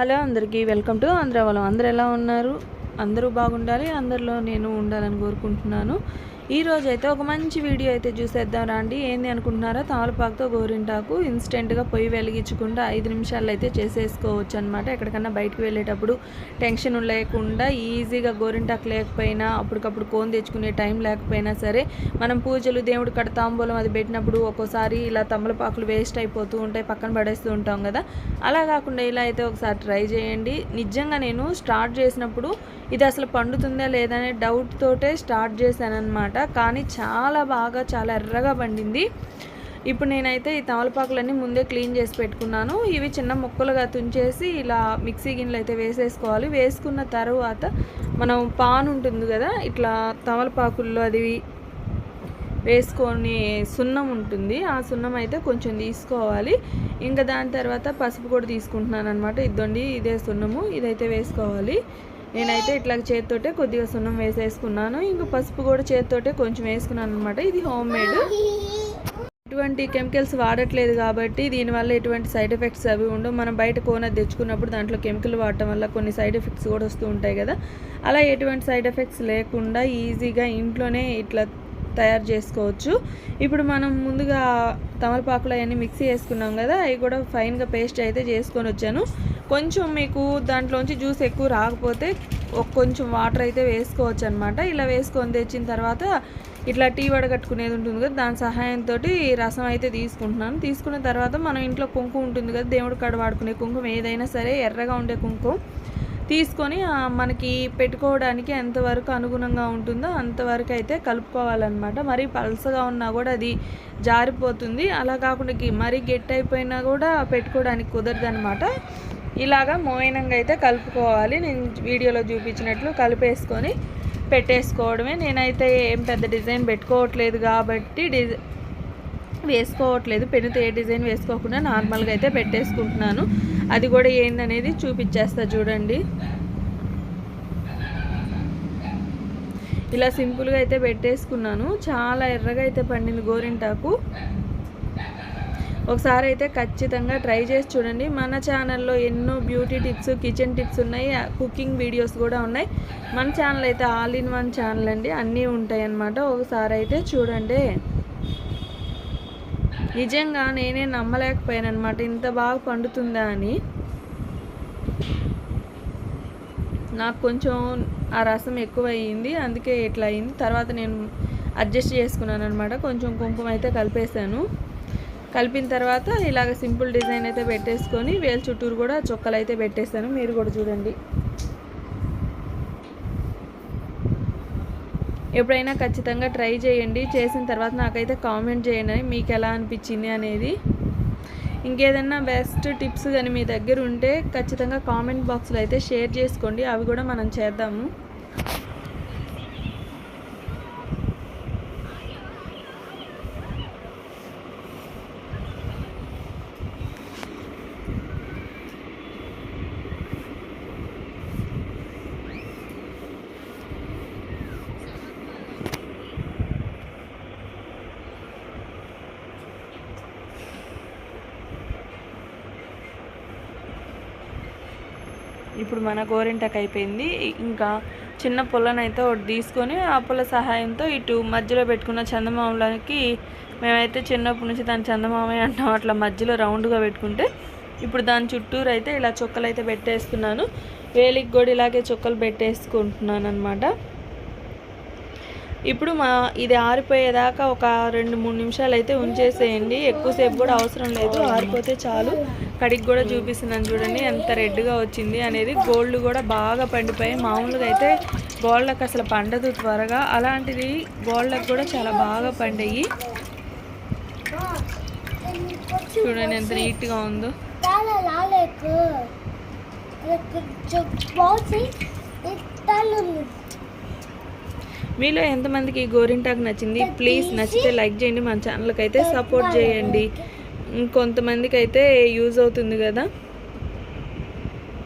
Hello అందరికీ welcome to Andhra వాళ్ళం అందరు ఎలా ఉన్నారు? అందరూ బాగుండాలి. అందరిలో నేను ఉండాలని కోరుకుంటున్నాను. ఈ అయితే ఒక మంచి వీడియో అయితే చూసేద్దాం రండి. ఏంది అనుకుంటున్నారో? తామలపాకుతో గోరింటాకు ఇన్స్టెంట్గా పొయ్యి వెలిగించకుండా ఐదు నిమిషాల్లో అయితే చేసేసుకోవచ్చు అనమాట ఎక్కడికన్నా బయటకు వెళ్ళేటప్పుడు టెన్షన్ లేకుండా ఈజీగా గోరింటాకు లేకపోయినా అప్పటికప్పుడు కోన్ తెచ్చుకునే టైం లేకపోయినా సరే మనం పూజలు దేవుడు కడ తాంబూలం అది పెట్టినప్పుడు ఒక్కోసారి ఇలా తమలపాకులు వేస్ట్ అయిపోతూ ఉంటాయి పక్కన పడేస్తూ ఉంటాం కదా. అలా కాకుండా ఇలా అయితే ఒకసారి ట్రై చేయండి. నిజంగా నేను స్టార్ట్ చేసినప్పుడు ఇది అసలు పండుతుందా లేదా అనే డౌట్ తోటే స్టార్ట్ చేశాను అనమాట కానీ చాలా బాగా చాలా ఎర్రగా పండింది. ఇప్పుడు నేనైతే ఈ తమలపాకులన్నీ ముందే క్లీన్ చేసి పెట్టుకున్నాను. ఇవి చిన్న ముక్కలుగా తుంచేసి ఇలా మిక్సీ గిన్నెలు అయితే వేసేసుకోవాలి. వేసుకున్న తర్వాత మనం పాన్ ఉంటుంది కదా ఇట్లా తమలపాకుల్లో అది వేసుకొని సున్నం ఉంటుంది. ఆ సున్నం అయితే కొంచెం తీసుకోవాలి. ఇంకా దాని తర్వాత పసుపు కూడా తీసుకుంటున్నాను అనమాట ఇదండి ఇదే సున్నము. ఇదైతే వేసుకోవాలి. నేనైతే ఇట్లా చేతితోటే కొద్దిగా సున్నం వేసేసుకున్నాను. ఇంకా పసుపు కూడా చేతితోటే కొంచెం వేసుకున్నాను అనమాట ఇది హోమ్ మేడ్. ఎటువంటి కెమికల్స్ వాడట్లేదు కాబట్టి దీనివల్ల ఎటువంటి సైడ్ ఎఫెక్ట్స్ అవి ఉండవు. మనం బయట కోన తెచ్చుకున్నప్పుడు దాంట్లో కెమికల్ వాడటం వల్ల కొన్ని సైడ్ ఎఫెక్ట్స్ కూడా వస్తూ ఉంటాయి కదా. అలా ఎటువంటి సైడ్ ఎఫెక్ట్స్ లేకుండా ఈజీగా ఇంట్లోనే ఇట్లా తయారు చేసుకోవచ్చు. ఇప్పుడు మనం ముందుగా తమలపాకులు అవన్నీ మిక్సీ వేసుకున్నాం కదా అవి కూడా ఫైన్గా పేస్ట్ అయితే చేసుకొని వచ్చాను. కొంచెం మీకు దాంట్లోంచి జ్యూస్ ఎక్కువ రాకపోతే కొంచెం వాటర్ అయితే వేసుకోవచ్చు అనమాట ఇలా వేసుకొని తెచ్చిన తర్వాత ఇట్లా టీ వడగట్టుకునేది ఉంటుంది కదా దాని సహాయంతో రసం అయితే తీసుకుంటున్నాను. తీసుకున్న తర్వాత మనం ఇంట్లో కుంకుమ ఉంటుంది కదా దేవుడి కాడ వాడుకునే కుంకుమ ఏదైనా సరే ఎర్రగా ఉండే కుంకుమ. తీసుకొని మనకి పెట్టుకోవడానికి ఎంతవరకు అనుగుణంగా ఉంటుందో అంతవరకు అయితే కలుపుకోవాలన్నమాట. మరీ పలసగా ఉన్నా కూడా అది జారిపోతుంది. అలా కాకుండా మరీ గట్టి అయిపోయినా కూడా పెట్టుకోవడానికి కుదరదు అనమాట ఇలాగా మోయినంగా అయితే కలుపుకోవాలి. నేను వీడియోలో చూపించినట్లు కలిపేసుకొని పెట్టేసుకోవడమే. నేనైతే ఏం పెద్ద డిజైన్ పెట్టుకోవట్లేదు కాబట్టి డిజై వేసుకోవట్లేదు. పెన్నుతో ఏ డిజైన్ వేసుకోకుండా నార్మల్గా అయితే పెట్టేసుకుంటున్నాను. అది కూడా ఏందనేది చూపించేస్తా చూడండి. ఇలా సింపుల్గా అయితే పెట్టేసుకున్నాను. చాలా ఎర్రగా అయితే పండింది గోరింటాకు. ఒకసారి అయితే ఖచ్చితంగా ట్రై చేసి చూడండి. మన ఛానల్లో ఎన్నో బ్యూటీ టిప్స్ కిచెన్ టిప్స్ ఉన్నాయి. కుకింగ్ వీడియోస్ కూడా ఉన్నాయి. మన ఛానల్ అయితే ఆల్ ఇన్ వన్ ఛానల్ అండి. అన్నీ ఉంటాయి అన్నమాట ఒకసారి అయితే చూడండి. నిజంగా నేనే నమ్మలేకపోయాను అనమాట ఇంత బాగా పండుతుందా అని. నాకు కొంచెం ఆ రసం ఎక్కువ అయ్యింది అందుకే ఇట్లా అయింది. తర్వాత నేను అడ్జస్ట్ చేసుకున్నాను అనమాట కొంచెం కుంకుమ అయితే కలిపేశాను. కలిపిన తర్వాత ఇలాగ సింపుల్ డిజైన్ అయితే పెట్టేసుకొని వేలు చుట్టూరు కూడా చొక్కలు అయితే పెట్టేశాను. మీరు కూడా చూడండి. ఎప్పుడైనా ఖచ్చితంగా ట్రై చేయండి. చేసిన తర్వాత నాకైతే కామెంట్ చేయండి మీకు ఎలా అనిపించింది అనేది. ఇంకేదన్నా బెస్ట్ టిప్స్ కానీ మీ దగ్గర ఉంటే ఖచ్చితంగా కామెంట్ బాక్స్లో అయితే షేర్ చేసుకోండి. అవి కూడా మనం చేద్దాము. ఇప్పుడు మన గోరింటకు అయిపోయింది ఇంకా చిన్న పుల్లనైతే ఒకటి తీసుకొని ఆ పుల్ల సహాయంతో ఇటు మధ్యలో పెట్టుకున్న చందమామలకి మేమైతే చిన్నప్పటి నుంచి దాని చందమామే అంటాం. అట్లా మధ్యలో రౌండ్గా పెట్టుకుంటే ఇప్పుడు దాని చుట్టూరు అయితే ఇలా చుక్కలు అయితే పెట్టేస్తున్నాను. వేలికి కూడా ఇలాగే చుక్కలు పెట్టేసుకుంటున్నాను అనమాట ఇప్పుడు మా ఇది ఆరిపోయేదాకా ఒక రెండు మూడు నిమిషాలు అయితే ఉంచేసేయండి. ఎక్కువసేపు కూడా అవసరం లేదు. ఆరిపోతే చాలు. కడిగి కూడా చూపిస్తున్నాను చూడండి. ఎంత రెడ్గా వచ్చింది అనేది. గోల్డ్ కూడా బాగా పండిపోయి మామూలుగా అయితే గోల్డ్లకు అసలు పండదు త్వరగా. అలాంటిది గోల్డ్లకు కూడా చాలా బాగా పండేయి. చూడండి ఎంత నీట్గా ఉందో. మీలో ఎంతమందికి గోరింటాకు నచ్చింది? ప్లీజ్ నచ్చితే లైక్ చేయండి. మన ఛానల్కి అయితే సపోర్ట్ చేయండి. కొంతమందికి అయితే యూజ్ అవుతుంది కదా?